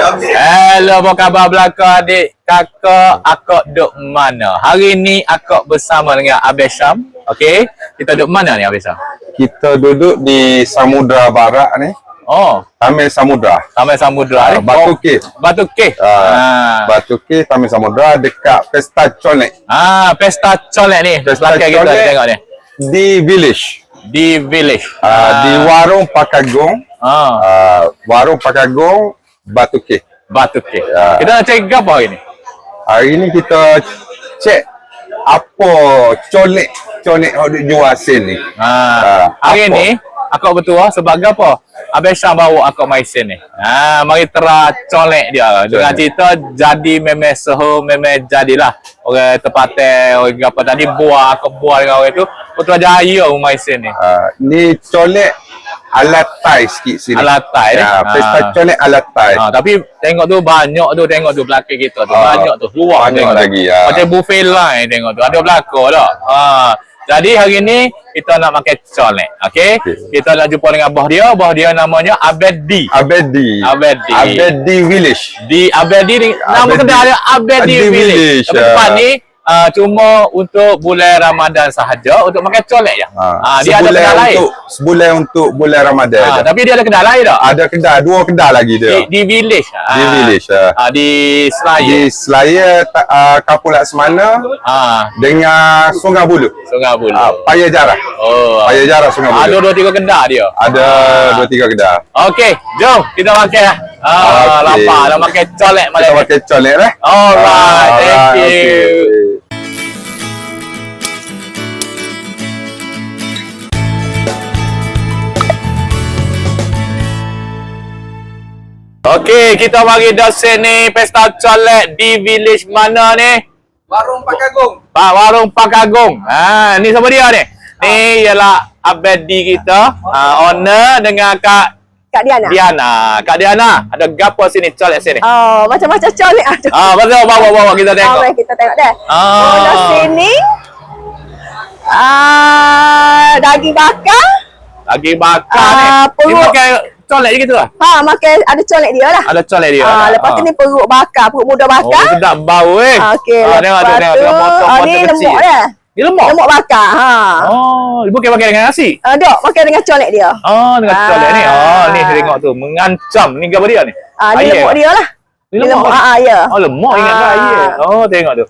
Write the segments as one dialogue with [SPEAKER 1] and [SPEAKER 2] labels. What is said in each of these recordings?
[SPEAKER 1] Hello, apa khabar belaka adik, kakak, akak duk mana? Hari ni akak bersama dengan Abel Syam. Okey, kita duk mana ni Abel Syam?
[SPEAKER 2] Kita duduk di Samudra Barat ni.
[SPEAKER 1] Oh,
[SPEAKER 2] Tamil Samudra.
[SPEAKER 1] Taman Samudra ni.
[SPEAKER 2] Ah, Batu Cave.
[SPEAKER 1] Oh, Batu Cave.
[SPEAKER 2] Ah,
[SPEAKER 1] Ah.
[SPEAKER 2] Batu Cave, Tamil Samudra dekat Pesta Colek
[SPEAKER 1] Ah, pesta colek ni.
[SPEAKER 2] Pesta
[SPEAKER 1] Belakang kita
[SPEAKER 2] colek.
[SPEAKER 1] tengok ni.
[SPEAKER 2] di village.
[SPEAKER 1] Di village.
[SPEAKER 2] Ah, di warung Pakagong.
[SPEAKER 1] ah,
[SPEAKER 2] Ah, warung Pakagong Batu Cave.
[SPEAKER 1] Batu Cave.
[SPEAKER 2] Ah.
[SPEAKER 1] Kita nak cek apa hari ni?
[SPEAKER 2] Hari ni kita cek apa colek colek yang duk jual sale ni.
[SPEAKER 1] Ah,
[SPEAKER 2] Ah,
[SPEAKER 1] hari
[SPEAKER 2] apa?
[SPEAKER 1] ni akak bertua sebab apa? Abang Syam bawa akak main sen ni. Ha, mari tera colek dia. Dengan cerita jadi memang seho memang jadilah. Orang tempatnya orang apa tadi buah akak buah dengan orang tu. Putra Jaya main sen ni.
[SPEAKER 2] Ah, ni colek alat tai sikit sini.
[SPEAKER 1] Alat tai ni?
[SPEAKER 2] Ya, pesta
[SPEAKER 1] Ah.
[SPEAKER 2] colek alat tai.
[SPEAKER 1] Ha, tapi tengok tu banyak tu tengok tu belakang kita tu.
[SPEAKER 2] Ah,
[SPEAKER 1] banyak tu. Luar
[SPEAKER 2] banyak
[SPEAKER 1] tengok tu.
[SPEAKER 2] lagi, ya.
[SPEAKER 1] Macam buffet lain tengok tu. Ada belakang tak? Ha. Jadi hari ni kita nak makan colek. Okey?
[SPEAKER 2] Okey.
[SPEAKER 1] Kita nak jumpa dengan bos dia. Bos dia namanya Abedi.
[SPEAKER 2] Abedi.
[SPEAKER 1] Abedi.
[SPEAKER 2] Abedi Village.
[SPEAKER 1] Di Abedi ni nama kedai dia Abedi
[SPEAKER 2] Abedi
[SPEAKER 1] Village.
[SPEAKER 2] Village,
[SPEAKER 1] Tapi
[SPEAKER 2] ah.
[SPEAKER 1] tempat ni uh, cuma untuk bulan Ramadan sahaja untuk makan colek je.
[SPEAKER 2] Ha,
[SPEAKER 1] Ah, dia ada kedai lain.
[SPEAKER 2] untuk sebulan untuk bulan Ramadan.
[SPEAKER 1] Ah,
[SPEAKER 2] je.
[SPEAKER 1] tapi dia ada kedai lain tak?
[SPEAKER 2] Ada kedai, dua kedai lagi dia.
[SPEAKER 1] Di, di village.
[SPEAKER 2] Di village, ah.
[SPEAKER 1] Ah, di Selayar.
[SPEAKER 2] Di Selaya ta- uh, Kapul Laksmana
[SPEAKER 1] Ah,
[SPEAKER 2] dengan Sungai Bulu.
[SPEAKER 1] Sungai Bulu.
[SPEAKER 2] Uh, Paya Jarah.
[SPEAKER 1] Oh.
[SPEAKER 2] Paya Jarah Sungai
[SPEAKER 1] Ada
[SPEAKER 2] Bulu.
[SPEAKER 1] dua tiga kedai dia.
[SPEAKER 2] Ada
[SPEAKER 1] Ah.
[SPEAKER 2] dua tiga kedai.
[SPEAKER 1] Okey, jom kita makan lah. Ah,
[SPEAKER 2] Okey.
[SPEAKER 1] lapar nak makan colek
[SPEAKER 2] Kita
[SPEAKER 1] malam ni.
[SPEAKER 2] pakai colek eh.
[SPEAKER 1] Alright, thank
[SPEAKER 2] Alright,
[SPEAKER 1] you.
[SPEAKER 2] okey.
[SPEAKER 1] Okey, kita mari dosen ni pesta colek di village mana ni?
[SPEAKER 3] Warung Pak Kagong.
[SPEAKER 1] Pak Warung Pakagung. Ha, ni siapa dia ni? Ni ialah Abedi kita, ha, owner dengan Kak
[SPEAKER 4] Kak Diana.
[SPEAKER 1] Diana. Kak Diana, ada gapo sini colek sini?
[SPEAKER 4] Oh, macam-macam colek ada.
[SPEAKER 1] Ah, betul bawa bawa kita
[SPEAKER 4] Oh,
[SPEAKER 1] tengok.
[SPEAKER 4] mari kita tengok dah.
[SPEAKER 1] Ah.
[SPEAKER 4] Oh, dah sini. Ah, daging bakar.
[SPEAKER 1] Lagi bakar
[SPEAKER 4] Ah,
[SPEAKER 1] ni. Ni
[SPEAKER 4] perut.
[SPEAKER 1] pakai colek je gitu lah.
[SPEAKER 4] Ha, makan ada colek dia lah.
[SPEAKER 1] Ada colek dia.
[SPEAKER 4] Ah,
[SPEAKER 1] ada.
[SPEAKER 4] lepas tu
[SPEAKER 1] Ah.
[SPEAKER 4] ni perut bakar, perut muda
[SPEAKER 1] Oh,
[SPEAKER 4] bakar.
[SPEAKER 1] sedap bau eh.
[SPEAKER 4] Ah, Okey,
[SPEAKER 1] Ah, tengok tu,
[SPEAKER 4] lepas
[SPEAKER 1] tengok
[SPEAKER 4] tu,
[SPEAKER 1] tengok potong
[SPEAKER 4] ah, ni
[SPEAKER 1] potong
[SPEAKER 4] lemak
[SPEAKER 1] kecil.
[SPEAKER 4] dah.
[SPEAKER 1] Ni lemak.
[SPEAKER 4] Lemak bakar. Ha.
[SPEAKER 1] Oh, dia bukan pakai dengan nasi.
[SPEAKER 4] Ah, dok, makan dengan colek dia.
[SPEAKER 1] Oh, dengan
[SPEAKER 4] Ah.
[SPEAKER 1] colek ni. Oh, ni saya tengok tu. Mengancam. Ni apa dia ni?
[SPEAKER 4] Ah, ni lemak dia lah.
[SPEAKER 1] Ni lemak.
[SPEAKER 4] Ha, ah, ya.
[SPEAKER 1] Oh, lemak ingat tak
[SPEAKER 4] Ah.
[SPEAKER 1] ayam. Oh, tengok tu.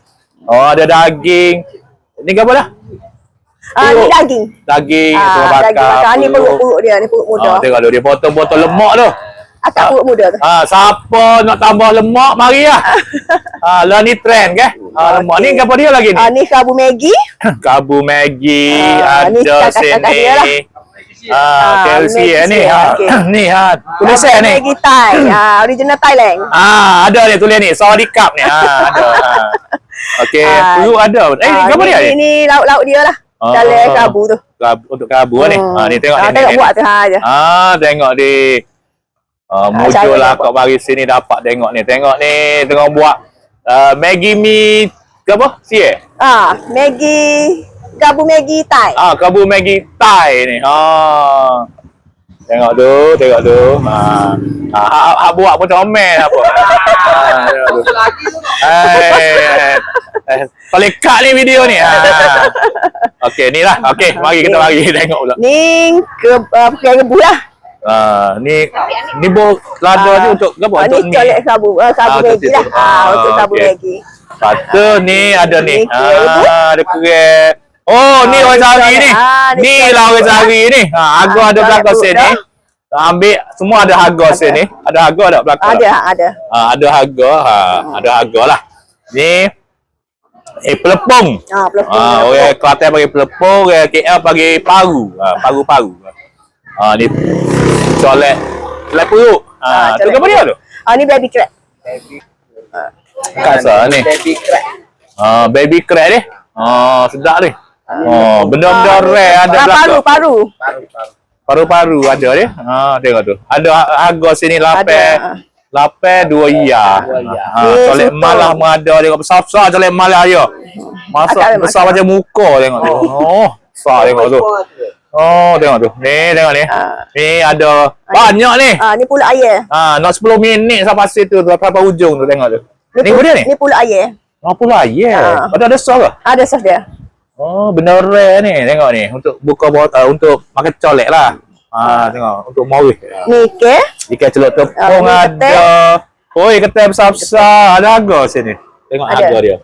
[SPEAKER 1] Oh, ada daging. Ni apa dah?
[SPEAKER 4] Ah, ni daging.
[SPEAKER 1] Daging,
[SPEAKER 4] Ah,
[SPEAKER 1] telur bakar.
[SPEAKER 4] daging bakar. Ni
[SPEAKER 1] perut.
[SPEAKER 4] perut-perut dia, ni perut muda.
[SPEAKER 1] Oh, tengok tu. Dia potong-potong lemak tu.
[SPEAKER 4] Akak perut muda tu.
[SPEAKER 1] Ah, siapa nak tambah lemak, mari lah. ah, lah ni trend ke? Ah, lemak. Ni apa dia lagi ni?
[SPEAKER 4] Ah, ni kabu Maggi.
[SPEAKER 1] Kabu Maggi
[SPEAKER 4] Ah, ni
[SPEAKER 1] ada
[SPEAKER 4] kakak-kakak
[SPEAKER 1] sini.
[SPEAKER 4] dia lah.
[SPEAKER 1] Ah,
[SPEAKER 4] Ah,
[SPEAKER 1] KLC eh ni. Ha. ni ha. Tulisan
[SPEAKER 4] Kabu
[SPEAKER 1] ni.
[SPEAKER 4] Maggi Thai. Ah, original Thailand.
[SPEAKER 1] Ah, ada ni tulis ni. Saudi cup ni. Ah, ada. Ah. Okey,
[SPEAKER 4] Ah,
[SPEAKER 1] perlu ada. Eh,
[SPEAKER 4] Ah,
[SPEAKER 1] apa
[SPEAKER 4] ni,
[SPEAKER 1] dia
[SPEAKER 4] ni,
[SPEAKER 1] ni?
[SPEAKER 4] ni lauk-lauk dia lah.
[SPEAKER 1] Ah,
[SPEAKER 4] Dalam
[SPEAKER 1] ah,
[SPEAKER 4] kabu tu.
[SPEAKER 1] Kabu, untuk kabu ni.
[SPEAKER 4] Hmm.
[SPEAKER 1] Ah, ni tengok
[SPEAKER 4] ah,
[SPEAKER 1] ni.
[SPEAKER 4] Tengok
[SPEAKER 1] ni,
[SPEAKER 4] buat
[SPEAKER 1] ni.
[SPEAKER 4] tu ha je.
[SPEAKER 1] Ah, tengok di. Ah, muncul
[SPEAKER 4] saya
[SPEAKER 1] lah kat mari sini dapat tengok ni. Tengok ni tengok buat uh, Maggi mi ke apa? Sie.
[SPEAKER 4] Ah, Maggi kabu Maggi Thai.
[SPEAKER 1] Ah, kabu Maggi Thai ni. Ha. Tengok tu, tengok tu. Ha. Ha, hak, hak buat pun comel apa. ha, tengok tu.
[SPEAKER 3] Lagi tu.
[SPEAKER 1] Eh, eh, paling kat ni video ni. Ha. Okey, ni lah. Okey, mari kita mari tengok pula.
[SPEAKER 4] Ni ke uh, rebus lah.
[SPEAKER 1] Ha, ni ni bo lada ni untuk apa?
[SPEAKER 4] Ah,
[SPEAKER 1] Untuk
[SPEAKER 4] ni
[SPEAKER 1] ni.
[SPEAKER 4] colek kabu, uh,
[SPEAKER 1] untuk
[SPEAKER 4] Maggi
[SPEAKER 1] situ.
[SPEAKER 4] lah. Ah,
[SPEAKER 1] Ah,
[SPEAKER 4] untuk kabu
[SPEAKER 1] okey.
[SPEAKER 4] Maggi.
[SPEAKER 1] Lepas tu ni ada ni.
[SPEAKER 4] Ni.
[SPEAKER 1] Ha, ada kuih. Oh, ni
[SPEAKER 4] Ah,
[SPEAKER 1] orang
[SPEAKER 4] ni colek.
[SPEAKER 1] ni.
[SPEAKER 4] Ah, ni
[SPEAKER 1] Ni lah orang sari ni. Ha, harga
[SPEAKER 4] Ah,
[SPEAKER 1] ada belakang sini.
[SPEAKER 4] dah.
[SPEAKER 1] Ambil semua ada harga sini. Ada harga tak belakang?
[SPEAKER 4] Ada, ada.
[SPEAKER 1] Ha, ada harga. Ha, ada harga lah. Ni eh pelepong.
[SPEAKER 4] Ah, pelepong.
[SPEAKER 1] Ah, orang Kelantan bagi pelepong, orang KL bagi paru. Ha, paru-paru. Ha, ni colek colek perut. Ha,
[SPEAKER 4] Ah,
[SPEAKER 1] tu
[SPEAKER 4] colek
[SPEAKER 1] apa dia tu?
[SPEAKER 4] Ah, ni baby crab.
[SPEAKER 1] Kasa ni.
[SPEAKER 3] Baby crack.
[SPEAKER 1] Ah, baby crab ni. Ah, sedap ni. Oh, benda-benda
[SPEAKER 4] Ah,
[SPEAKER 1] rare ada
[SPEAKER 4] ah, paru,
[SPEAKER 1] belakang.
[SPEAKER 4] paru.
[SPEAKER 3] Paru, paru.
[SPEAKER 1] Paru-paru ada dia. Ha, tengok tu. Ada ha- harga sini lape.
[SPEAKER 4] Ada.
[SPEAKER 1] Lape dua iya. Ha,
[SPEAKER 4] Ni
[SPEAKER 1] colek
[SPEAKER 4] soto.
[SPEAKER 1] malah pun ada dia besar-besar colek malah ya. Masak
[SPEAKER 4] ada
[SPEAKER 1] besar macam muka tengok tu. Oh, besar tengok tu. Oh, tengok tu. Ni, tengok ni.
[SPEAKER 4] Ah.
[SPEAKER 1] Ni ada banyak ni.
[SPEAKER 4] Ah, ni pulut air.
[SPEAKER 1] Ha, nak 10 minit sampai situ tu, sampai ujung tu tengok tu. Ni
[SPEAKER 4] pul-
[SPEAKER 1] dia ni?
[SPEAKER 4] Ni pulut air.
[SPEAKER 1] Apa lah, yeah.
[SPEAKER 4] Ah.
[SPEAKER 1] Ada ada sos ke?
[SPEAKER 4] Ada sos dia.
[SPEAKER 1] Oh, benda rare ni. Tengok ni. Untuk buka bot, uh, untuk makan colek lah. Ha, tengok. Untuk mawih.
[SPEAKER 4] Ni ke?
[SPEAKER 1] Ikan celup tepung
[SPEAKER 4] Ah, ni
[SPEAKER 1] ada. Oi, ketai besar-besar. Ada harga sini. Tengok
[SPEAKER 4] Ada.
[SPEAKER 1] harga dia.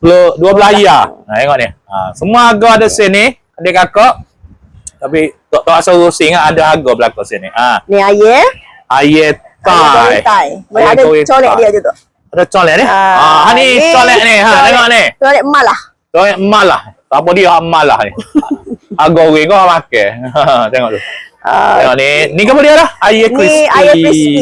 [SPEAKER 1] 10, 12 ayah. Ha, tengok ni. Ha, semua harga ada sini. Adik kakak. Tapi tak tak asal rusing ada harga belakang sini. Ha,
[SPEAKER 4] Ni Ada goreng Thai. Boleh
[SPEAKER 1] Air
[SPEAKER 4] ada colek dia juga.
[SPEAKER 1] Ada colek ni.
[SPEAKER 4] Ah,
[SPEAKER 1] Ha, ha ni colek ni. Ha, tengok ni.
[SPEAKER 4] Colek emas lah.
[SPEAKER 1] Colek emas lah. Apa dia emas lah ni. Harga goreng kau makan. tengok tu.
[SPEAKER 4] Ah,
[SPEAKER 1] Tengok ni. Ni apa dia lah? Air
[SPEAKER 4] ni
[SPEAKER 1] crispy.
[SPEAKER 4] air crispy.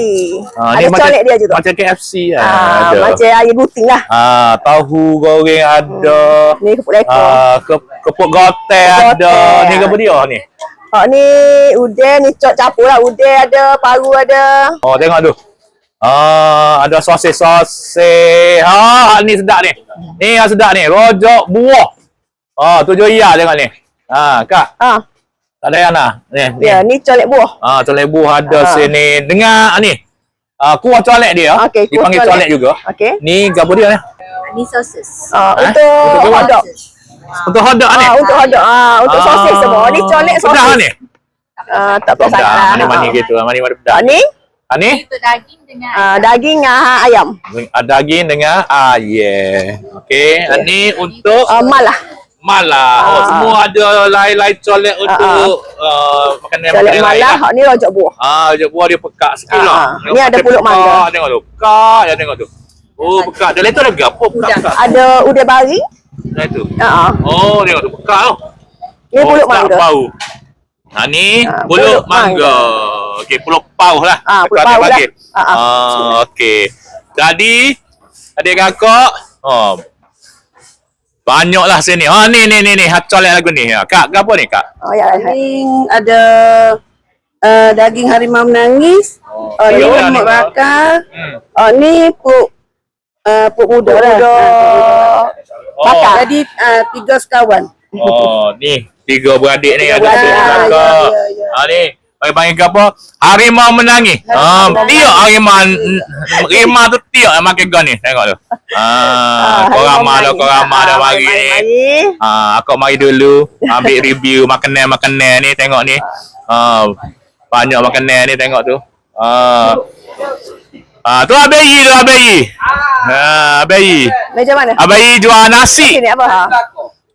[SPEAKER 1] Ha,
[SPEAKER 4] ada
[SPEAKER 1] ni macam,
[SPEAKER 4] colek dia juga.
[SPEAKER 1] Macam KFC lah.
[SPEAKER 4] Ah,
[SPEAKER 1] ada.
[SPEAKER 4] macam air guting lah.
[SPEAKER 1] Ah, tahu goreng ada.
[SPEAKER 4] Ni kepuk lekor.
[SPEAKER 1] Ah, ke, kepuk gotel ada. Ni apa dia ni?
[SPEAKER 4] Oh, ni udeh, ni cok campur lah. Udeh ada, paru ada.
[SPEAKER 1] Oh, tengok tu. Ah, ada sosis-sosis. Ha, ni sedap ni. Ni yang sedap ni. Rojak buah. Ah, tujuh iya tengok ni. Ah, Kak.
[SPEAKER 4] Ah,
[SPEAKER 1] Tak ada yang nak. Ni, ni.
[SPEAKER 4] ya, ni colek buah.
[SPEAKER 1] Ah, colek buah ada
[SPEAKER 4] Ah.
[SPEAKER 1] sini. Dengar ni. Ah, kuah colek dia.
[SPEAKER 4] Okey, kuah
[SPEAKER 1] Dipanggil
[SPEAKER 4] colek.
[SPEAKER 1] colek juga.
[SPEAKER 4] Okey.
[SPEAKER 1] Ni apa dia ni?
[SPEAKER 5] Ni sosis.
[SPEAKER 4] Ah,
[SPEAKER 1] Eh?
[SPEAKER 4] untuk
[SPEAKER 1] Untuk
[SPEAKER 4] hotdog.
[SPEAKER 1] Untuk hotdog ni.
[SPEAKER 4] Ah, untuk hotdog. Ah, untuk sosis semua. Ni colek sosis.
[SPEAKER 1] Pedas ni.
[SPEAKER 4] Ah, tak pedas
[SPEAKER 1] Pedas.
[SPEAKER 4] sangat lah.
[SPEAKER 1] Manis-manis gitu. Manis-manis pedas.
[SPEAKER 4] Ah, ni
[SPEAKER 1] Ah, ni?
[SPEAKER 5] Untuk daging dengan
[SPEAKER 4] ah, daging ah, ayam.
[SPEAKER 1] Ah, daging dengan ayam. Okey. Ah, ni untuk
[SPEAKER 4] Ah, mal lah.
[SPEAKER 1] malah. Oh,
[SPEAKER 4] Ah.
[SPEAKER 1] semua ada lain-lain colek untuk uh, makanan
[SPEAKER 4] Colek
[SPEAKER 1] makanan lain
[SPEAKER 4] malah.
[SPEAKER 1] lah.
[SPEAKER 4] Ni rojak buah.
[SPEAKER 1] Ah, je buah dia sikit
[SPEAKER 4] Ah,
[SPEAKER 1] lah.
[SPEAKER 4] ah.
[SPEAKER 1] Tengok
[SPEAKER 4] Ni ada pulut mangga.
[SPEAKER 1] Tengok tu. Pekat ya tengok tu. Oh, pekat. Dia letak ada gapo pekat. pekat.
[SPEAKER 4] Ada udeh bari.
[SPEAKER 1] Nah tu.
[SPEAKER 4] Ah, ah.
[SPEAKER 1] Oh, tengok tu pekat tu.
[SPEAKER 4] Ni
[SPEAKER 1] oh,
[SPEAKER 4] pulut
[SPEAKER 1] sedap
[SPEAKER 4] mangga.
[SPEAKER 1] Bau. Ha ni
[SPEAKER 4] Ah,
[SPEAKER 1] pulut
[SPEAKER 4] pulut
[SPEAKER 1] mangga. Okey, pulut pauh lah.
[SPEAKER 4] Ah, pulut pauh lah. Ah, ah.
[SPEAKER 1] Ah, okey. Jadi adik kakak, oh, banyaklah sini. Ha ni ni ni ni hak colek lagu ni. Ha, kak, apa ni kak?
[SPEAKER 4] Oh, ya. ya.
[SPEAKER 6] Daging ada uh, daging harimau menangis. Oh, uh, ni lemak
[SPEAKER 1] menangis.
[SPEAKER 6] bakar.
[SPEAKER 1] Hmm.
[SPEAKER 6] Oh, ni puk uh, puk muda lah.
[SPEAKER 4] Udeh.
[SPEAKER 1] Oh,
[SPEAKER 6] Uh, jadi uh, tiga sekawan.
[SPEAKER 1] oh ni tiga beradik ni
[SPEAKER 4] Tiga
[SPEAKER 1] ada
[SPEAKER 4] beradik.
[SPEAKER 6] Ah, ya, ya, ya.
[SPEAKER 1] Ha ni panggil panggil ke apa? Harimau menangis. Ha, tiak harimau harimau tu tiak yang makan gun ni. Tengok tu. Ah, kau ramah dah, kau ramah dah mari ni. Ah, aku mari dulu ambil review makanan-makanan ni tengok ni. Ah, banyak makanan ni tengok tu. Ah. Ah, tu Abai tu Abai. Ah, Abai.
[SPEAKER 4] Meja mana?
[SPEAKER 1] Abai jual nasi.
[SPEAKER 4] Sini apa? Ha?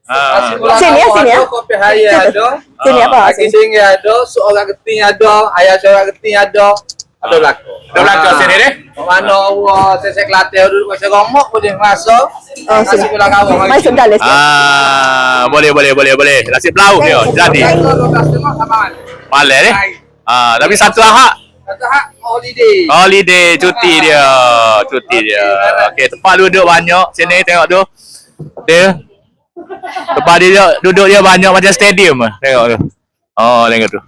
[SPEAKER 1] Ah.
[SPEAKER 4] Sini ya, sini ya.
[SPEAKER 7] Kopi hari ada.
[SPEAKER 4] Sini apa?
[SPEAKER 7] Kaki
[SPEAKER 4] Sini.
[SPEAKER 7] ada, seorang keting ada, ayah seorang keting ada. Ada belakang.
[SPEAKER 1] Ada belakang sini deh.
[SPEAKER 7] Mana Allah, saya Kelantan duduk macam romok pun dia rasa.
[SPEAKER 4] Oh,
[SPEAKER 7] Nasi
[SPEAKER 4] sini.
[SPEAKER 7] pulang kawang.
[SPEAKER 4] Mari sudah les.
[SPEAKER 1] Ah, boleh boleh boleh boleh. Nasi belau dia jadi. Malam ni. Ah, tapi satu ahad
[SPEAKER 7] Kata hak holiday.
[SPEAKER 1] holiday cuti dia. Cuti dia. Okey, tempat duduk banyak sini tengok tu. Dia tempat dia duduk dia banyak macam stadium ah. Tengok tu. Oh, tengok tu.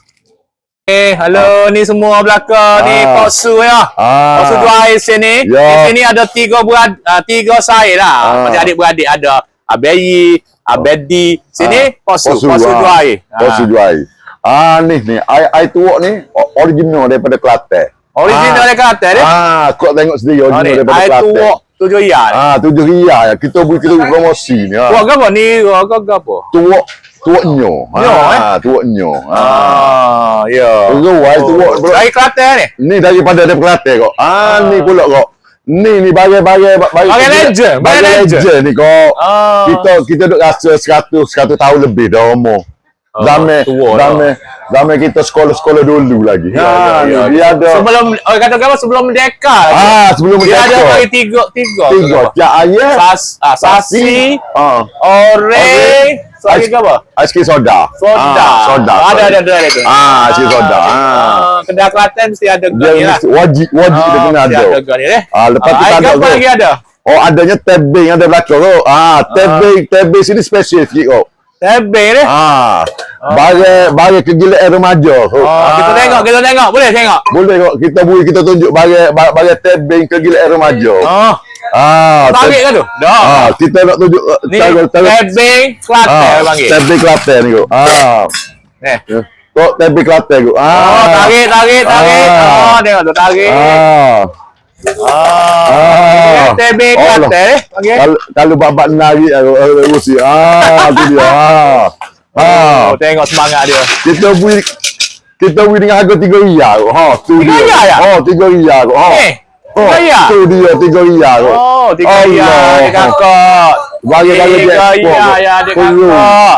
[SPEAKER 1] Eh, hello ni semua belakang ni
[SPEAKER 8] Ah.
[SPEAKER 1] Pak Su ya.
[SPEAKER 8] Ah.
[SPEAKER 1] Pak dua air sini.
[SPEAKER 8] Ya.
[SPEAKER 1] Di sini ada tiga berad, uh, tiga saya lah.
[SPEAKER 8] Ah.
[SPEAKER 1] Macam adik-beradik ada Abayi, Abedi. Sini Pak Su, Pak Su dua air.
[SPEAKER 8] Posu dua air. Ah ni ni air air tuak ni original daripada Kelantan.
[SPEAKER 1] Original
[SPEAKER 8] Ah.
[SPEAKER 1] dia kata dia.
[SPEAKER 8] Ah, kau tengok sendiri original
[SPEAKER 1] ni
[SPEAKER 8] daripada
[SPEAKER 1] air
[SPEAKER 8] Kelantan.
[SPEAKER 1] tuak tujuh riyal.
[SPEAKER 8] Ah, tujuh ria ya. Kita beri kita beri promosi ni.
[SPEAKER 1] Buat
[SPEAKER 8] Ah.
[SPEAKER 1] ke apa ni? Buat ke apa?
[SPEAKER 8] Tuak tuak nyo.
[SPEAKER 1] Nyo, eh?
[SPEAKER 8] Ah, tuak nyo. Ah.
[SPEAKER 1] Ah, ya.
[SPEAKER 8] Ruai tuak.
[SPEAKER 1] Dari Kelantan ni.
[SPEAKER 8] Ni daripada daripada Kelantan kok. Ah, ni pula kok. Ni ni bagai-bagai bagai
[SPEAKER 1] Bagai legend, bagai legend
[SPEAKER 8] ni kok.
[SPEAKER 1] Ah.
[SPEAKER 8] Kita kita duk rasa 100 100 tahun lebih dah umur.
[SPEAKER 1] Oh,
[SPEAKER 8] Zaman
[SPEAKER 1] dah.
[SPEAKER 8] zaman zaman kita sekolah-sekolah dulu lagi.
[SPEAKER 1] Ya,
[SPEAKER 8] Ha,
[SPEAKER 1] ya,
[SPEAKER 8] ni
[SPEAKER 1] ya.
[SPEAKER 8] dia ada
[SPEAKER 1] Sebelum orang kata apa sebelum merdeka.
[SPEAKER 8] Ah, sebelum
[SPEAKER 1] Dia ada
[SPEAKER 8] merdeka.
[SPEAKER 1] tiga tiga.
[SPEAKER 8] tiga cak ayah.
[SPEAKER 1] Sas, ah, sasi,
[SPEAKER 8] Ah,
[SPEAKER 1] oreh, lagi ke apa?
[SPEAKER 8] aiskrim soda.
[SPEAKER 1] Soda.
[SPEAKER 8] Ah, soda.
[SPEAKER 1] Ada ada ada ada. tu.
[SPEAKER 8] Ah, aiskrim soda. Ah.
[SPEAKER 1] Ah, Kedai Kelantan mesti ada
[SPEAKER 8] Dia
[SPEAKER 1] lah.
[SPEAKER 8] mesti wajib wajib dia kena ada.
[SPEAKER 1] ada gani eh.
[SPEAKER 8] Ah, lepas tu
[SPEAKER 1] Ah, air
[SPEAKER 8] ada
[SPEAKER 1] apa lagi ada?
[SPEAKER 8] Oh, adanya tebing ada belakang tu. Ah, tebing tebing sini spesial sikit kok.
[SPEAKER 1] Tebing ni.
[SPEAKER 8] Ah, bagai bagai kegilaan remaja. tu.
[SPEAKER 1] Oh, kita tengok, kita tengok. Boleh tengok?
[SPEAKER 8] Boleh kok kita boleh kita tunjuk bagai bagai tebing kegilaan remaja.
[SPEAKER 1] Oh,
[SPEAKER 8] Ah,
[SPEAKER 1] tarik ke tu? Dah.
[SPEAKER 8] Ah, kita nak tunjuk uh,
[SPEAKER 1] Ni
[SPEAKER 8] cara cara
[SPEAKER 1] tebing Kelantan
[SPEAKER 8] ah,
[SPEAKER 1] panggil.
[SPEAKER 8] tebing Kelantan ni kok. Ah.
[SPEAKER 1] Ni.
[SPEAKER 8] Kok tepi Kelantan tu.
[SPEAKER 1] Oh,
[SPEAKER 8] Ah.
[SPEAKER 1] tarik, tarik, tarik.
[SPEAKER 8] Ah.
[SPEAKER 1] Oh, tengok tu tarik.
[SPEAKER 8] Ah.
[SPEAKER 1] Ah.
[SPEAKER 8] Ah.
[SPEAKER 1] TB kata eh. Okey.
[SPEAKER 8] Kalau kalau babat nari aku Rusi. Ah, tu dia. Ah. Ah.
[SPEAKER 1] Oh, tengok semangat dia.
[SPEAKER 8] Kita beri kita beri dengan harga 3 riyal. Ha, tu
[SPEAKER 1] Tiga
[SPEAKER 8] dia.
[SPEAKER 1] riyal ya?
[SPEAKER 8] Oh, 3 riyal. Ha.
[SPEAKER 1] Eh,
[SPEAKER 8] Oh,
[SPEAKER 1] riyal?
[SPEAKER 8] Tu dia 3 riyal.
[SPEAKER 1] Oh, tiga
[SPEAKER 8] Allah.
[SPEAKER 1] dia kakak.
[SPEAKER 8] Bagi-bagi dia.
[SPEAKER 1] Tiga ya, ya, dia kakak.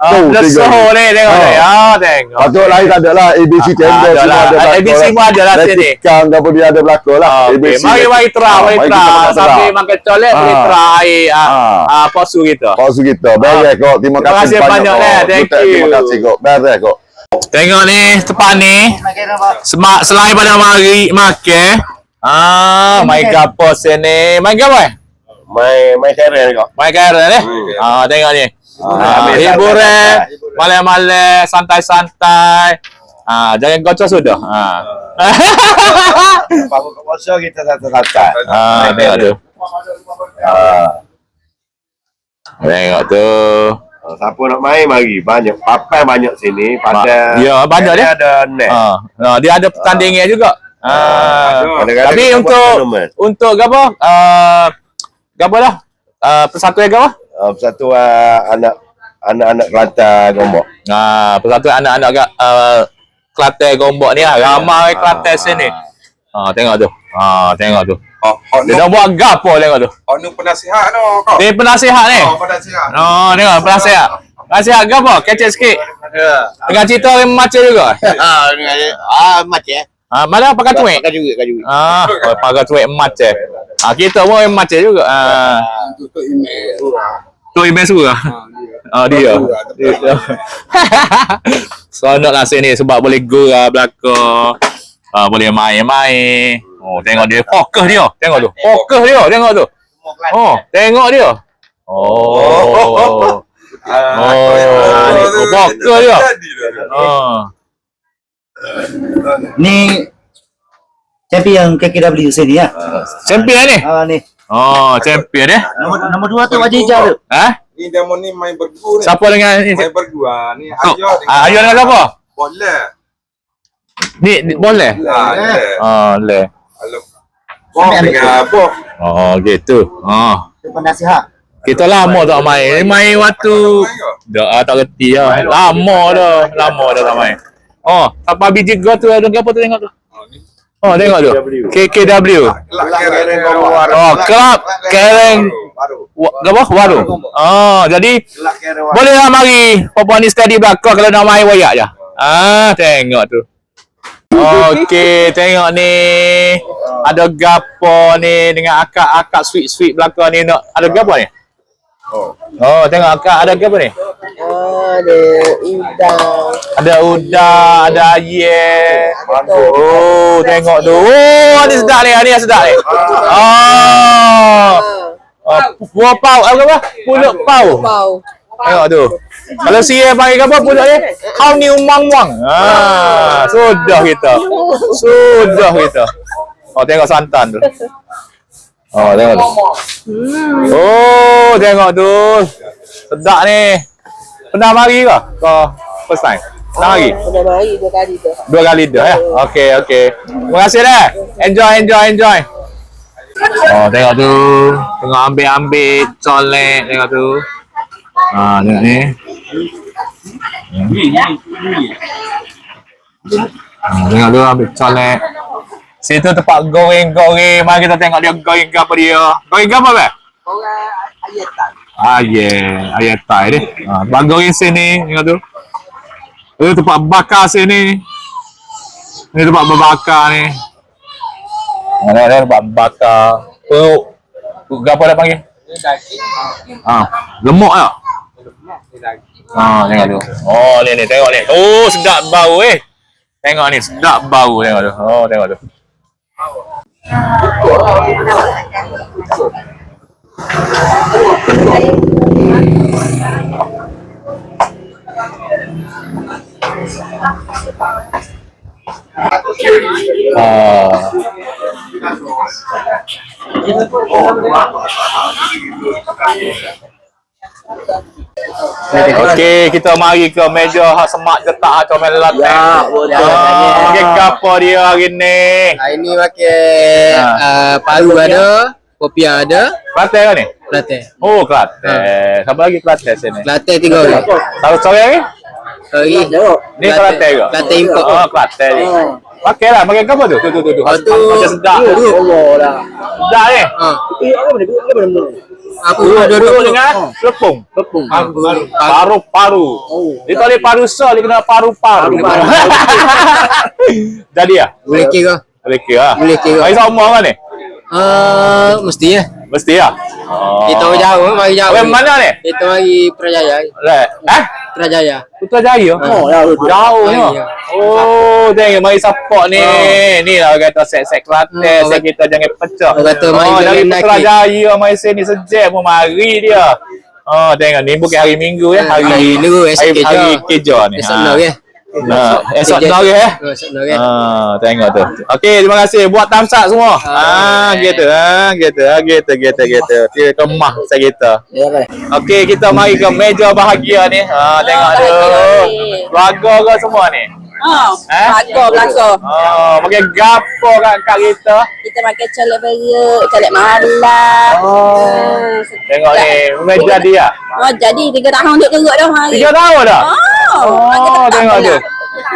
[SPEAKER 1] Ah,
[SPEAKER 8] Tu,
[SPEAKER 1] lesuh
[SPEAKER 8] tiga.
[SPEAKER 1] ni tengok
[SPEAKER 8] Ah.
[SPEAKER 1] ni. Ah, tengok.
[SPEAKER 8] Patut lain tak ada lah. ABC
[SPEAKER 1] Ah,
[SPEAKER 8] tender
[SPEAKER 1] ada
[SPEAKER 8] semua ada belakang.
[SPEAKER 1] ABC semua ada lah sini.
[SPEAKER 8] Retikan apa dia ada belakang lah.
[SPEAKER 1] Ah, Okey,
[SPEAKER 8] ABC.
[SPEAKER 1] mari mari try,
[SPEAKER 8] Ah,
[SPEAKER 1] mari
[SPEAKER 8] kita
[SPEAKER 1] try.
[SPEAKER 8] makan
[SPEAKER 1] Sambil
[SPEAKER 8] try.
[SPEAKER 1] makan colek boleh
[SPEAKER 8] Ah.
[SPEAKER 1] try ah,
[SPEAKER 8] Ah.
[SPEAKER 1] ah posu kita.
[SPEAKER 8] Pausu kita. Beres kok. Terima
[SPEAKER 1] Terima
[SPEAKER 8] kasih
[SPEAKER 1] kasih banyak, eh. Thank you.
[SPEAKER 8] Terima kasih kok. Beres kok.
[SPEAKER 1] Tengok ni tempat ni. Semak selain pada mari makan. Ah, main gapo sini. Main gapo eh?
[SPEAKER 8] Mai mai keren kok.
[SPEAKER 1] Main karen ni. Ah, tengok ni. Ah, hiburan, malam-malam, santai-santai. Ah, jangan gocok sudah. Ah.
[SPEAKER 8] Baru ke puasa kita santai-santai.
[SPEAKER 1] ah, tengok tu. Tengok tu.
[SPEAKER 8] Siapa nak main mari. Banyak. Papai banyak sini. Pada
[SPEAKER 1] Ya, banyak dia.
[SPEAKER 8] Ada net.
[SPEAKER 1] Nah, dia ada pertandingan juga. Ah, tapi untuk untuk gapo? Ah, gapo dah? Ah, persatuan gapo?
[SPEAKER 8] Uh, persatuan anak anak-anak Kelantan Gombok.
[SPEAKER 1] Ah, persatuan anak-anak ah, Kelantan Gombok ni lah. Ramai Kelantan sini. Ah, tengok tu. Ah, tengok tu.
[SPEAKER 2] Oh, oh,
[SPEAKER 1] Dia dah buat gapo tengok tu.
[SPEAKER 2] oh, ni penasihat tu kau.
[SPEAKER 1] Dia penasihat ni.
[SPEAKER 2] Oh, penasihat.
[SPEAKER 1] Oh, tengok penasihat. Penasihat gapo? Kecil sikit. Dengan cerita orang macam juga.
[SPEAKER 8] Ah, ah macam eh.
[SPEAKER 1] Ah, mana pakai cuik?
[SPEAKER 8] Pakai juga, pakai juga.
[SPEAKER 1] Ah, pakai cuik emat je. Ah, kita pun je juga. Ah.
[SPEAKER 2] Tutup email.
[SPEAKER 1] Tu email suruh. Ah, dia. dia. Seronok lah sini sebab boleh gurau belakang. Ah, boleh main-main. Oh, tengok dia. Fokus dia. Tengok tu. Fokus dia. Tengok tu. Oh, tengok dia. Oh. Oh, ni fokus dia. Oh.
[SPEAKER 9] Ni champion KKW sini ya.
[SPEAKER 1] Champion ni.
[SPEAKER 9] Ah ni.
[SPEAKER 1] Oh, champion eh.
[SPEAKER 9] Nombor nombor dua tu wajah hijau tu.
[SPEAKER 1] Ha?
[SPEAKER 2] Ni demo ni main berdua ni.
[SPEAKER 1] Siapa dengan ni?
[SPEAKER 2] Main berdua ni. Ayo
[SPEAKER 1] ah, Ayo dengan siapa?
[SPEAKER 2] Boleh.
[SPEAKER 1] Ni, ni boleh.
[SPEAKER 2] Boleh.
[SPEAKER 1] Oh, boleh.
[SPEAKER 2] Kalau kau dengan apa?
[SPEAKER 1] Oh, gitu. Oh.
[SPEAKER 9] Tu penasihat.
[SPEAKER 1] Kita lama tak main. Main waktu Dah ah, tak reti lah. Lama dah. Lama dah tak main. Oh, apa biji gua tu ada apa tu tengok tu? Oh, tengok tu. KKW. Oh, kelab Kereng
[SPEAKER 2] Baru.
[SPEAKER 1] Wa- apa? Warung. Oh, jadi
[SPEAKER 2] Kelak keren luar.
[SPEAKER 1] boleh lah mari Puan ni steady belakang kalau nak main wayak je. Ah, tengok tu. Okey, tengok ni. Ada gapo ni dengan akak-akak sweet-sweet belakang ni nak ada gapo ni?
[SPEAKER 2] Oh.
[SPEAKER 1] Oh, tengok akak ada gapo ni?
[SPEAKER 6] Ah, ada udang.
[SPEAKER 1] Ada udang, ada ayam. Oh, tengok tu. Oh, ni sedap ni, ni yang sedap ni. Oh. Oh, buah pau, apa apa? Pulut pau.
[SPEAKER 6] Pau.
[SPEAKER 1] Tengok tu. Kalau sia panggil apa pulut ni? Kau ni umang-umang. Ah, sudah kita. Sudah kita. Oh, tengok santan tu. Oh, tengok tu. Oh, tengok tu. Sedap ni. Pernah mari ke? Kau first time? Pernah mari?
[SPEAKER 6] Pernah mari dua kali tu.
[SPEAKER 1] Dua kali dah ya. Okey, okey. Terima kasih dah. Enjoy, enjoy, enjoy. Oh, tengok tu. Tengok ambil-ambil colek tengok tu. Ha, tengok ni. Hmm, tengok tu ambil colek. Situ tempat goreng-goreng. Mari kita tengok dia goreng apa dia. Goreng apa, Bang?
[SPEAKER 6] Orang ayatan.
[SPEAKER 1] Ah, yeah. Ayat tai ni. Ha, tempat goreng sini. Tengok tu. Itu tempat bakar sini. Ni tempat berbakar ni. Ada ada tempat bakar. Oh, apa dah panggil? Ah, lemak tak? Ah, tengok tu. Oh, ni ni tengok ni. Oh, sedap bau eh. Tengok ni, sedap bau tengok tu. Oh, tengok tu. Ah. Okey, kita mari ke meja hak semak cetak hak comel latte.
[SPEAKER 10] Ya, boleh.
[SPEAKER 1] Ah, makan gapo dia hari ni?
[SPEAKER 10] Hari ni pakai
[SPEAKER 1] Ha.
[SPEAKER 10] uh, paru ada, popiah ada,
[SPEAKER 1] Kelantan ke ni?
[SPEAKER 10] Kelantan.
[SPEAKER 1] Oh, Kelantan. Siapa lagi Kelantan sini?
[SPEAKER 10] Kelantan tiga orang.
[SPEAKER 1] Tahu sore ni?
[SPEAKER 10] Hari
[SPEAKER 1] Ni Kelantan ke?
[SPEAKER 10] Kelantan import.
[SPEAKER 1] Oh, Kelantan ni. Pakai lah, pakai apa tu? Tu, tu, tu, tu.
[SPEAKER 10] Oh, tu.
[SPEAKER 1] Macam sedap. Sedap ni.
[SPEAKER 10] Ha. Apa
[SPEAKER 1] Dua,
[SPEAKER 10] dua
[SPEAKER 1] dua
[SPEAKER 10] dua
[SPEAKER 1] dengan lepung.
[SPEAKER 10] Tepung.
[SPEAKER 1] Paru-paru. Dia tak boleh paru sol, dia kena paru-paru. Jadi ya?
[SPEAKER 10] Boleh kira.
[SPEAKER 1] Boleh kira.
[SPEAKER 10] Boleh kira.
[SPEAKER 1] Mari sama kan ni?
[SPEAKER 10] Uh, mesti ya.
[SPEAKER 1] Mesti ya? Oh.
[SPEAKER 10] Kita jauh, mari jauh.
[SPEAKER 1] Weh, mana ni?
[SPEAKER 10] Kita mari Prajaya.
[SPEAKER 1] Right. Eh?
[SPEAKER 10] Prajaya.
[SPEAKER 1] Putrajaya? Oh, jauh. Jauh ni.
[SPEAKER 10] Ya.
[SPEAKER 1] Oh, tengok mari support ni. Ni lah kata set-set Kelantan,
[SPEAKER 10] Oh,
[SPEAKER 1] set kita jangan pecah.
[SPEAKER 10] Kata mari
[SPEAKER 1] oh,
[SPEAKER 10] jangan
[SPEAKER 1] dari
[SPEAKER 10] naik.
[SPEAKER 1] Putrajaya mari sini sejam pun mari dia. Oh, tengok ni bukan hari Minggu ya, hari
[SPEAKER 10] Hari Leru, esok
[SPEAKER 1] hari,
[SPEAKER 10] kerja.
[SPEAKER 1] hari kerja ni.
[SPEAKER 10] Esok
[SPEAKER 1] Ha.
[SPEAKER 10] nak ya.
[SPEAKER 1] Nah, esok nak ya.
[SPEAKER 10] Oh, Esok ya.
[SPEAKER 1] Ah, tengok tu. Okey, terima kasih buat thumbs up semua. Ah, gitu ah, gitu ah, gitu gitu gitu. Dia kemah saya kita. Okey, kita mari ke meja bahagia ni. Ah, tengok tu. Keluarga ke semua ni?
[SPEAKER 11] Oh,
[SPEAKER 1] Eh?
[SPEAKER 11] belakang, belakang.
[SPEAKER 1] Oh, pakai gapo kat kat kita.
[SPEAKER 11] Kita makan colek beruk, colek malam. Oh.
[SPEAKER 1] Tengok ni, meja dia.
[SPEAKER 11] Oh, jadi tiga tahun duduk kerut dah hari.
[SPEAKER 1] Tiga tahun dah.
[SPEAKER 11] Oh,
[SPEAKER 1] Oh, tengok tu.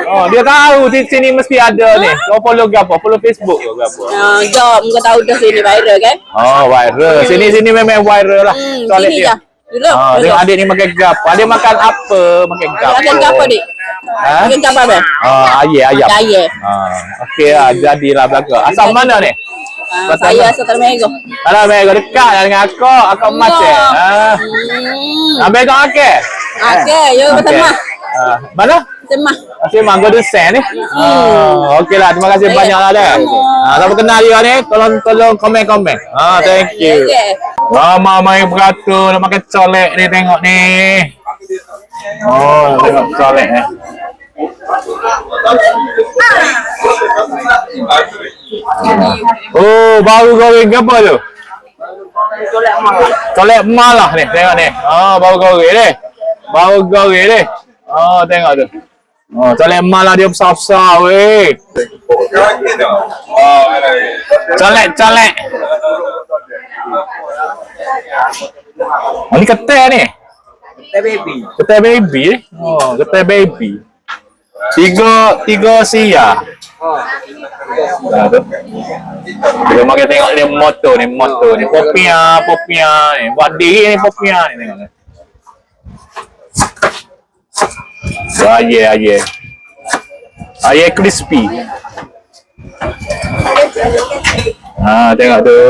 [SPEAKER 1] Oh, dia tahu di sini mesti ada ni. Kau follow gapo? Follow Facebook ke gapo?
[SPEAKER 11] Ah, jom, kau tahu dah sini viral kan?
[SPEAKER 1] Oh, viral. Sini sini memang viral lah.
[SPEAKER 11] Hmm,
[SPEAKER 1] Soalan
[SPEAKER 11] sini
[SPEAKER 1] dia.
[SPEAKER 11] Dulu, dulu.
[SPEAKER 1] tengok adik ni makan gapo. Adik makan apa? Makan gapo.
[SPEAKER 11] Makan apa, dik?
[SPEAKER 1] Ha?
[SPEAKER 11] Makan apa, Abang?
[SPEAKER 1] Ah, ayam ayam.
[SPEAKER 11] Ayam.
[SPEAKER 1] Ah, okey lah, jadilah belaka. Asal mana ni?
[SPEAKER 11] Ah,
[SPEAKER 1] Kata
[SPEAKER 11] saya asal Termego.
[SPEAKER 1] Alah, mereka dekat lah dengan aku. Aku macam. Ah.
[SPEAKER 11] Hmm.
[SPEAKER 1] Ambil kau akeh?
[SPEAKER 11] Okey, yo
[SPEAKER 1] Okey.
[SPEAKER 11] bertemah.
[SPEAKER 1] Ah, mana?
[SPEAKER 11] Temah.
[SPEAKER 1] Okey, mangga tu sen ni. Ah, okey lah, terima kasih banyak lah dah. Ah, siapa kenal dia ni, tolong tolong komen-komen. Ah, thank you.
[SPEAKER 11] Okey.
[SPEAKER 1] Ah, mama yang beratur nak makan colek ni tengok ni. Oh, tengok colek ni. Oh, baru goreng ke apa tu? Colek emak lah ni, tengok ni. Ah, baru goreng ni. Baru goreng ni. Oh, tengok tu. Oh, colek emak lah dia besar-besar weh. Colek, colek. Oh, ni ketai ni. Ketai baby. Ketai baby. Oh, ketai baby. Tiga, tiga sia. Tu. Kita makan tengok ni motor ni, motor ni. Popia, popia ni. Buat diri ni popia ni tengok ni. Aye, aye. Aye crispy. Ah, tengok tu.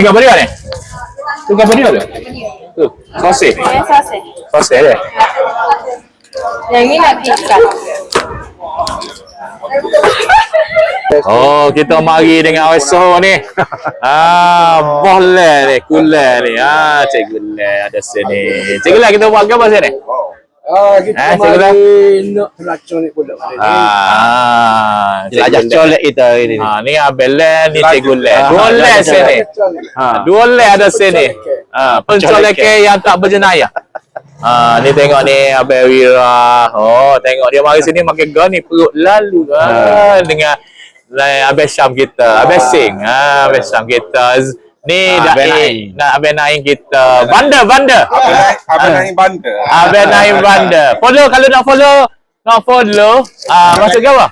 [SPEAKER 1] Gambar dia ni? Tu gambar dia tu? Tu, sosis.
[SPEAKER 6] Ya, sausage.
[SPEAKER 1] Sosis dia.
[SPEAKER 6] Yang ini nak pizza.
[SPEAKER 1] Oh, kita mari dengan awak ni. ah, boleh ni, kulai ni. Ah, Cik Gulai ada sini. Cik Gulai kita buat apa sini?
[SPEAKER 3] Ah,
[SPEAKER 1] Eh,
[SPEAKER 3] kita
[SPEAKER 1] Cik Gulai?
[SPEAKER 3] nak pelacur ni pula.
[SPEAKER 1] Ah,
[SPEAKER 12] Jelajah colek kita hari ni.
[SPEAKER 1] Ah, ni Abelen, ni Cik Gulai.
[SPEAKER 12] Ah,
[SPEAKER 1] Dua le sini.
[SPEAKER 12] Ha.
[SPEAKER 1] Dua le ada sini. Ah, pencoleke yang tak berjenayah. Ah, ni tengok ni Abel Wira. Oh, tengok dia mari sini makan gun ni perut lalu ah, dengan lain Abel Syam kita. Abel Sing. Ah, Abel Syam kita. Ni
[SPEAKER 12] Ah,
[SPEAKER 1] dah
[SPEAKER 12] Abel
[SPEAKER 1] eh,
[SPEAKER 12] Naim.
[SPEAKER 1] nak Abel Naim kita. Banda, banda.
[SPEAKER 2] Abang naik bandar.
[SPEAKER 1] Abel Naim banda. Follow kalau nak follow, nak follow, ah masuk ke apa?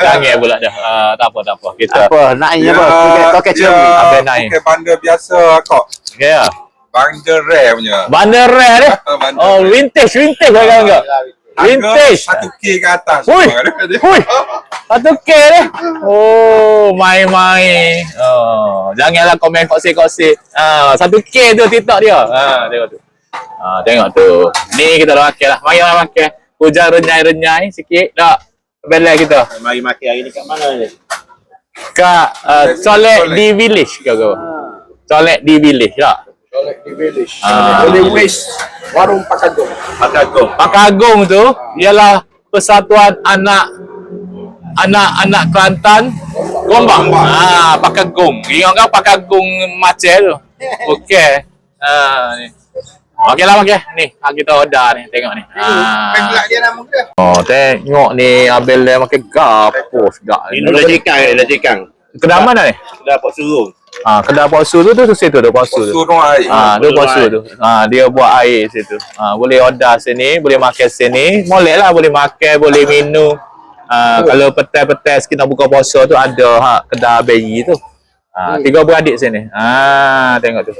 [SPEAKER 1] Jangan pula dah. Ah, tak apa, tak apa. Kita.
[SPEAKER 12] Apa? Nak ini apa? Toket toket cermin.
[SPEAKER 1] Abang naik.
[SPEAKER 2] Bukan bandar biasa kok.
[SPEAKER 1] Okay, ya.
[SPEAKER 2] Bandar rare punya.
[SPEAKER 1] Banda rare ni.
[SPEAKER 2] Bandar
[SPEAKER 1] Oh, vintage, vintage kan enggak? Vintage.
[SPEAKER 2] Satu K ke atas.
[SPEAKER 1] Hui. Hui. Satu K ni. Oh, main-main. Oh, janganlah komen kosi-kosi. Ah, satu K tu TikTok dia. Ah, tengok tu. Ah, tengok tu. Ni kita dah makan lah. Mari lah makan. Hujan renyai-renyai sikit. Tak. Belai kita.
[SPEAKER 12] Mari makan hari ni kat mana ni?
[SPEAKER 1] Kat uh, Colek di Village ke apa? Colek di Village tak?
[SPEAKER 3] Colek di village.
[SPEAKER 1] Ah.
[SPEAKER 3] Colek West. Warung Pakagong.
[SPEAKER 1] Pakagong. Pakagong tu ialah persatuan anak anak-anak Kelantan Gombang. Ah, Pakagong. Ingat kan Pakagong Macel tu? Okey. Ah, ni. Okey lah, okey. Ni, hak kita order ni. Tengok ni. Ah.
[SPEAKER 3] dia nama dia.
[SPEAKER 1] Oh, tengok ni Abel dia makan gapo sedap.
[SPEAKER 3] Ini dah cikang, dah cikang.
[SPEAKER 1] Kedai mana ni?
[SPEAKER 3] Dah pot suruh.
[SPEAKER 1] Ah, kedai puasa tu tu tu situ tu puasa tu.
[SPEAKER 2] Suruh air.
[SPEAKER 1] Ah, tu puasa tu. Ah, dia buat air situ. Ah, boleh order sini, boleh makan sini. Molek lah boleh makan, boleh minum. Ah, kalau petai-petai sikit nak buka puasa tu ada ha kedai bayi tu. Ah, tiga beradik sini. Ah, tengok tu.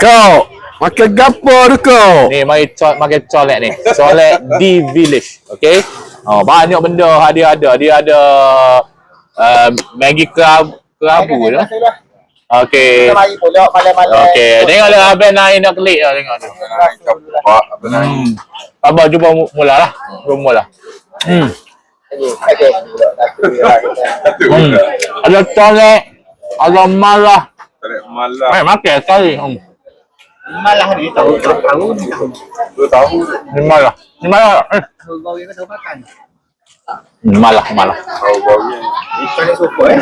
[SPEAKER 1] Kau makan gapo tu kau? Ni mari col makan colek ni. Colek di village. Okey. Oh, banyak benda dia ada. Dia ada uh, Maggi ke Abu
[SPEAKER 3] lah. lah. Okey.
[SPEAKER 1] Okey, tengoklah Abang naik nak klik lah tengok tu.
[SPEAKER 2] Nampak Abang
[SPEAKER 1] naik. Abang cuba mulalah. Cuba mula. Lah. Lah. Hmm. Hmm. Ada tolak. Ada malah.
[SPEAKER 2] Malah.
[SPEAKER 1] Eh, makan sekali. Hmm.
[SPEAKER 3] Malah ni tahu. Tahu
[SPEAKER 2] ni eh. tahu.
[SPEAKER 1] Ni malah. Ni malah. Eh. Bawa yang kita makan. Malah, malah.
[SPEAKER 2] Bawa yang kita suka eh.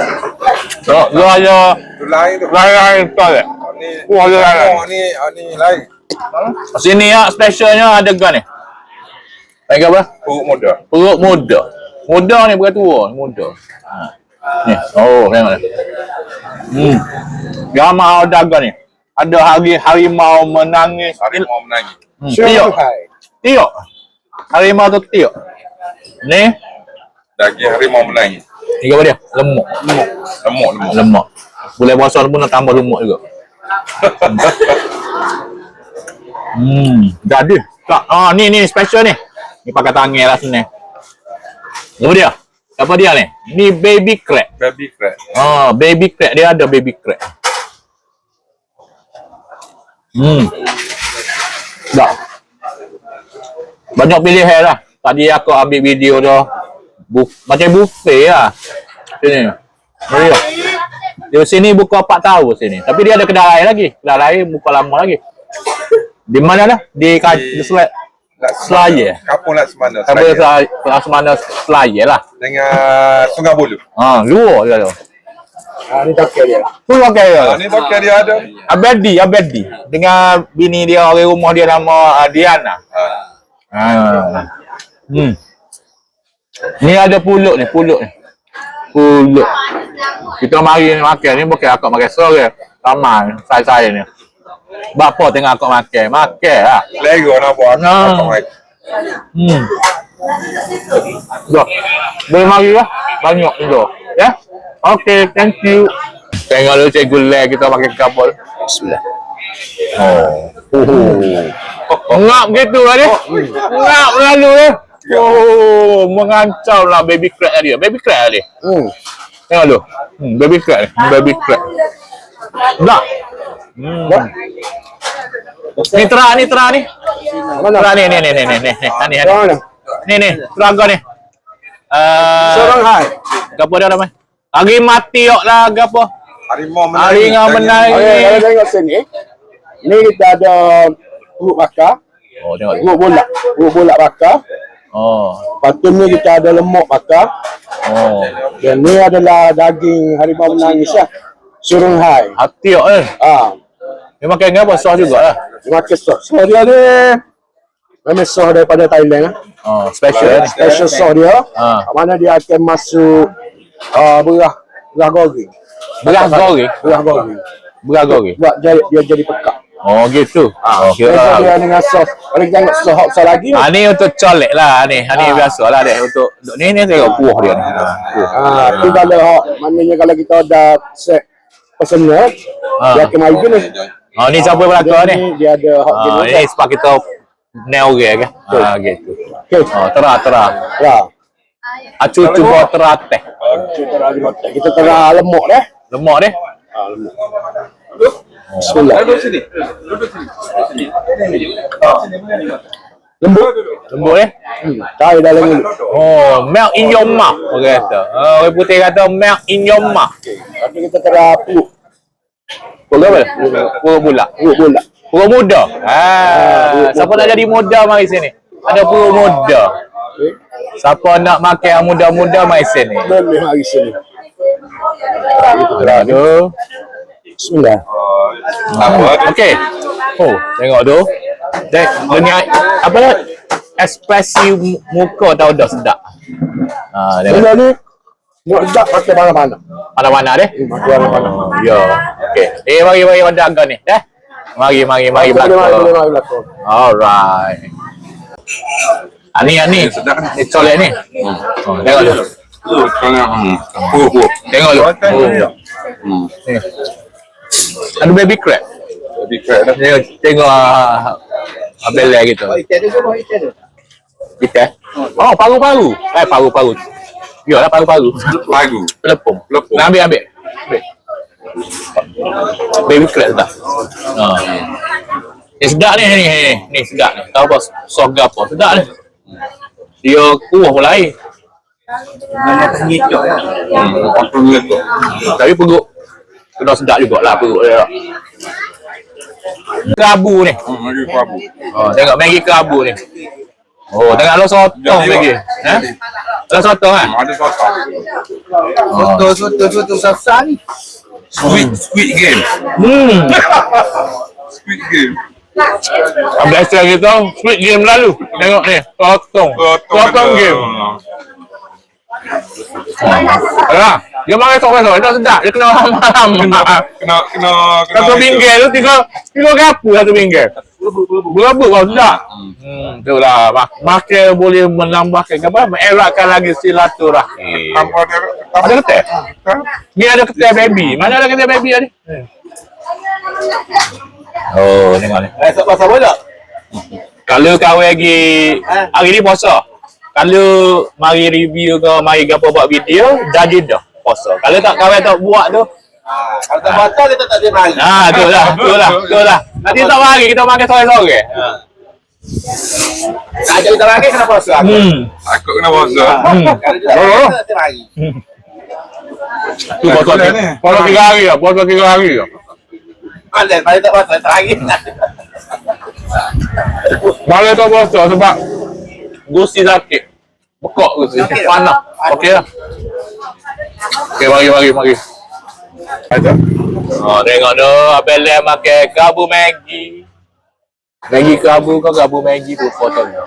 [SPEAKER 1] Lo, lo ada
[SPEAKER 2] Tu lain tu.
[SPEAKER 1] lain-lain tolek.
[SPEAKER 2] Ni.
[SPEAKER 1] Oh, ada lain.
[SPEAKER 2] Oh, ni, ni lain.
[SPEAKER 1] Sini ya, specialnya ada gan ni. Tengok apa?
[SPEAKER 2] Perut muda.
[SPEAKER 1] Perut muda. Muda ni bukan tua, muda. Ha. Ni. Oh, tengok ni. Hmm. Gambar dagang ni. Ada hari harimau menangis.
[SPEAKER 2] Hari mau menangis.
[SPEAKER 1] Hmm. Tiok. Tiok. Harimau tu tiok. Ni.
[SPEAKER 2] Daging harimau menangis.
[SPEAKER 1] Tiga apa dia? Lemuk.
[SPEAKER 2] Lemuk, lemuk.
[SPEAKER 1] Lemak. Boleh puasa pun nak tambah lemak juga. Hmm. Jadi. Tak. Ah, ni ni special ni. Ni pakai tangan lah sini. Apa dia? Apa dia ni? Ni baby crab.
[SPEAKER 2] Baby crab.
[SPEAKER 1] Ah, baby crab dia ada baby crab. Hmm. Tak. Banyak pilihan lah. Tadi aku ambil video tu. Buf, macam buffet lah. Sini. Mari lah. Di sini buka 4 tahun sini. Tapi dia ada kedai lain lagi. Kedai lain buka lama lagi. Di mana dah? Di Kaj- di Sel- Selayar.
[SPEAKER 2] Kampung Laksmana.
[SPEAKER 1] Apa
[SPEAKER 2] Selayar.
[SPEAKER 1] Selayar? Selayar lah.
[SPEAKER 2] Dengan Sungai Bulu.
[SPEAKER 1] Ha, luar dia tu.
[SPEAKER 3] Ha ni tak dia.
[SPEAKER 1] Full pakai dia.
[SPEAKER 2] Ah, ni pakai dia ada.
[SPEAKER 1] Abedi, Abedi. Dengan bini dia, orang rumah dia nama uh, Diana.
[SPEAKER 2] Ah.
[SPEAKER 1] Ha. Hmm. Ni ada pulut ni, pulut ni. Pulut. Kita mari ni makan ni bukan akak makan sore. Sama saya-saya ni. Bapa tengah akak makan. Makan lah.
[SPEAKER 2] Lego nak buat.
[SPEAKER 1] Ah.
[SPEAKER 2] Apa mai?
[SPEAKER 1] Hmm. Dah. Boleh mari lah. Banyak tu. Ya? Okay, thank you. Tengok dulu cikgu Le kita pakai kapal. Bismillah. Oh. Oh. Ngap gitu lah dia. Ngap lalu dia. Oh, mengancam lah baby crab dia. Baby crab lah dia.
[SPEAKER 3] Hmm.
[SPEAKER 1] Tengok tu. Hmm, baby crab ni. Baby crab. Dah, Hmm. Ni tera ni tera ni. Mana? Tera ni ni ni ni ni ni. Ani
[SPEAKER 3] ani.
[SPEAKER 1] Ni ni, tera ni. Uh,
[SPEAKER 3] seorang hai.
[SPEAKER 1] Gapo dia ramai? Hari mati yok lah gapo.
[SPEAKER 2] Harimau menari.
[SPEAKER 1] Harimau
[SPEAKER 3] menari. Ayo tengok sini. Ni kita ada grup bakar.
[SPEAKER 1] Oh, tengok.
[SPEAKER 3] Grup bola. Grup bola bakar.
[SPEAKER 1] Oh.
[SPEAKER 3] Ni kita ada lemak bakar.
[SPEAKER 1] Oh.
[SPEAKER 3] Dan ni adalah daging harimau menangis lah. Surung hai.
[SPEAKER 1] Hati yok eh.
[SPEAKER 3] Ah,
[SPEAKER 1] Dia makan dengan apa? Sos jugalah.
[SPEAKER 3] terima kasih. So dia ni memang sos daripada Thailand lah.
[SPEAKER 1] Oh, special ni.
[SPEAKER 3] Special sos dia.
[SPEAKER 1] Ah.
[SPEAKER 3] Mana dia akan masuk uh, berah berah goreng.
[SPEAKER 1] Beras goreng.
[SPEAKER 3] Berah goreng.
[SPEAKER 1] Beras goreng.
[SPEAKER 3] Buat jadi, dia jadi pekat.
[SPEAKER 1] Oh gitu. Oh,
[SPEAKER 3] Biasa
[SPEAKER 1] kira.
[SPEAKER 3] dia dengan sos. Kalau kita tengok sos hot sos lagi.
[SPEAKER 1] Ah ni untuk colek lah ni. Ah, ni
[SPEAKER 3] Ah.
[SPEAKER 1] biasa lah dek untuk untuk ni ni tengok kuah dia ni. Ah.
[SPEAKER 3] Ah, tu kalau hot, maknanya kalau kita dah set pesennya,
[SPEAKER 1] Ah.
[SPEAKER 3] dia akan mari gini.
[SPEAKER 1] Oh ni siapa belakang
[SPEAKER 3] Dia
[SPEAKER 1] ni?
[SPEAKER 3] dia ada hot
[SPEAKER 1] Ah
[SPEAKER 3] gini.
[SPEAKER 1] ni sebab kita nail orang kan. Ah gitu.
[SPEAKER 3] Okey.
[SPEAKER 1] Oh terah terah.
[SPEAKER 3] Ya.
[SPEAKER 1] Acu cuba terah teh.
[SPEAKER 3] Kita terah hotel. Kita terah lemak dah.
[SPEAKER 1] Lemak dia.
[SPEAKER 3] Ah, lemak. Bismillah.
[SPEAKER 2] Duduk sini. Duduk sini.
[SPEAKER 3] Lembut.
[SPEAKER 1] Lembut dia.
[SPEAKER 3] Hmm. Cair dalam mulut.
[SPEAKER 1] Oh, melt in your mouth. Orang kata. Ah, orang putih kata melt in your mouth.
[SPEAKER 3] Tapi kita terah perut.
[SPEAKER 1] Pura apa? Pura bulat.
[SPEAKER 3] Perut bola.
[SPEAKER 1] Pura muda. Ah, siapa nak jadi muda mari sini. Ada pura muda.
[SPEAKER 3] Okey.
[SPEAKER 1] Siapa nak makan yang muda-muda mari sini.
[SPEAKER 3] Boleh mari sini.
[SPEAKER 1] Aduh.
[SPEAKER 3] Bismillah.
[SPEAKER 2] Apa?
[SPEAKER 1] Okey. Oh, tengok tu. Dek, ni apa dah? Ekspresi mu- muka tahu dah sedap. Ha, tengok.
[SPEAKER 3] Benda ni Buat sedap pakai mana-mana
[SPEAKER 1] Mana-mana deh.
[SPEAKER 3] Pakai mana-mana
[SPEAKER 1] Oh, ya. Okey. Eh, mari mari orang dagang ni. Dah. Mari mari mari belakang. Alright. Ani ani. Ni colek ni. Oh, tengok tu.
[SPEAKER 2] Oh, hmm. Oh, oh.
[SPEAKER 1] Tengok. Oh.
[SPEAKER 2] Hmm.
[SPEAKER 1] Ada baby crab.
[SPEAKER 2] Lebih keren dah.
[SPEAKER 1] Tengok tengok ah, Abel lah gitu. Kita. Oh, paru-paru. Eh, paru-paru. Ya lah paru-paru.
[SPEAKER 2] Lagu.
[SPEAKER 1] Pelepung.
[SPEAKER 2] Pelepung.
[SPEAKER 1] Nak ambil ambil. Ambil. Baby crab sedap. Ha. Ni sedap ni ni ni. Ni sedap ni. Tahu apa sos gapo? Sedap ni. Dia kuah pun lain.
[SPEAKER 2] Hmm. Apa tu?
[SPEAKER 1] Tapi perut kena sedap jugalah perut dia. Kerabu ni.
[SPEAKER 2] Hmm, lagi prabu.
[SPEAKER 1] Oh, tengok Maggi kerabu ni. Oh, tengok lo sotong lagi. Ha? Lo sotong ah.
[SPEAKER 2] Hmm, Ada sotong.
[SPEAKER 3] Soto, soto, soto Safsa ni
[SPEAKER 2] Squid, squid game.
[SPEAKER 1] Hmm.
[SPEAKER 2] Squid game.
[SPEAKER 1] Biasa kita Squid game lalu. Tengok ni, sotong. Sotong game. Alah, dia makan sok sok, itu sedap. Dia kena
[SPEAKER 2] Kena,
[SPEAKER 1] lama-lama.
[SPEAKER 2] kena, kena, kena.
[SPEAKER 1] Satu pinggir tu tiga, tiga kapu satu pinggir. Berapa kau sedap? Hmm, itulah. Mak makan boleh menambahkan apa? Mengeratkan lagi silaturahmi.
[SPEAKER 2] Tanpa ada,
[SPEAKER 1] Ada ketel? Ni ada ketel baby. Mana ada ketel baby tadi? Oh, tengok ni.
[SPEAKER 3] Eh, tak pasal boleh
[SPEAKER 1] Kalau kau lagi hari ni puasa. Kalau mari review ke mari gapo buat video, jadi dah puasa. Kalau tak kawan tak buat tu,
[SPEAKER 3] Kalau tak batal, dia tak ada mari
[SPEAKER 1] ha tu lah, tu lah, tu lah. Nanti tak mari kita makan sore-sore.
[SPEAKER 3] Tak ada kita lagi, kena puasa
[SPEAKER 1] Hmm.
[SPEAKER 2] Takut kena puasa.
[SPEAKER 1] Hmm.
[SPEAKER 3] Kalau dia tak
[SPEAKER 1] Oh.
[SPEAKER 3] ada, tak mari
[SPEAKER 1] Tu puasa
[SPEAKER 2] Boleh
[SPEAKER 1] tiga,
[SPEAKER 2] ni.
[SPEAKER 1] puasa tiga hari lah, puasa tiga hari lah.
[SPEAKER 3] Pandai, pandai tak puasa, tak lagi
[SPEAKER 1] Malam tak puasa sebab gusi sakit. Bekok gusi. Panas. Okey lah. Okey, mari, mari, mari. Ada. Oh, tengok tu. Abang Lem makan kabu Maggi. Maggi kabu kau kabu Maggi tu foto dia.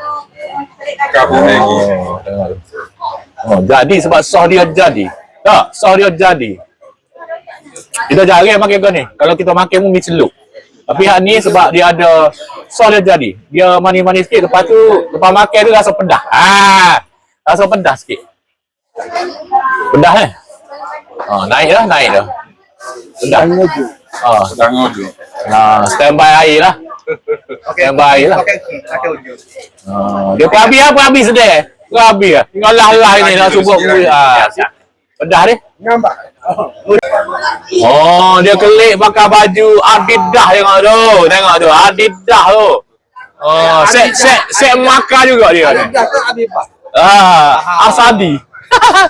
[SPEAKER 2] Kabu Maggi.
[SPEAKER 1] Oh, tengok tu. Oh, jadi sebab sos dia jadi. Tak, sos dia jadi. Kita jarang makan kau ni. Kalau kita makan pun mie celup. Tapi hak ni sebab dia ada sos dia jadi. Dia manis-manis sikit. Lepas tu, lepas makan tu rasa pedas. Ah, rasa pedas sikit. Pedas eh? Oh, naik dah, naik dah. Pedas. Ah,
[SPEAKER 2] Tengok tu.
[SPEAKER 1] nah, standby air lah. Standby air lah.
[SPEAKER 3] Pakai pakai ujung
[SPEAKER 1] Ah, dia pun habis lah, pun habis sedih. Pun habis lah. Tinggal lah-lah ini nak cuba kuih. Ah, siap. Pedas dia.
[SPEAKER 3] Nampak
[SPEAKER 1] Oh, dia kelik pakai baju Adidas tengok tu. Tengok tu, Adidas tu. Oh, set set set makan juga dia.
[SPEAKER 3] Dah tak habis pak
[SPEAKER 1] Ah, Asadi.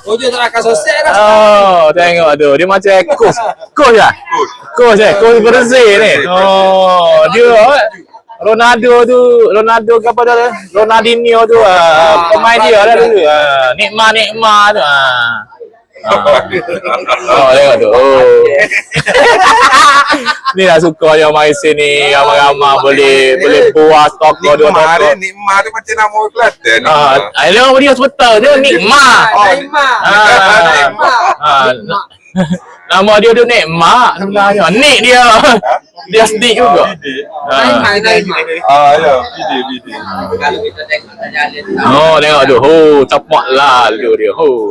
[SPEAKER 3] Ujung tak akan selesai dah
[SPEAKER 1] Oh, tengok tu. Dia macam kos. Kos ya? Kos eh, kos bersih ni. Oh, dia eh. Ronaldo tu, Ronaldo ke apa tu? Ronaldinho tu, ah, pemain dia lah dulu. Ah, Nikma Nikma tu. Ah. Ah. Oh, tengok tu. Oh. ni lah suka yang main sini ramai-ramai boleh boleh buat toko dua
[SPEAKER 2] Nikmah
[SPEAKER 1] toko.
[SPEAKER 2] dia, nikmah dia macam nama orang Kelantan.
[SPEAKER 1] Ah,
[SPEAKER 2] Nikmah.
[SPEAKER 1] dia nama dia sebetul dia Nikma.
[SPEAKER 2] Oh.
[SPEAKER 1] Ah, na- nama dia tu Nek Mak sebenarnya. Nek dia. Dia sedih juga. Ah.
[SPEAKER 2] Ah, ya. Video, video.
[SPEAKER 3] Kalau kita tengok tak jalan
[SPEAKER 1] Oh, tengok tu. Ho, cepat lah tu dia. Ho.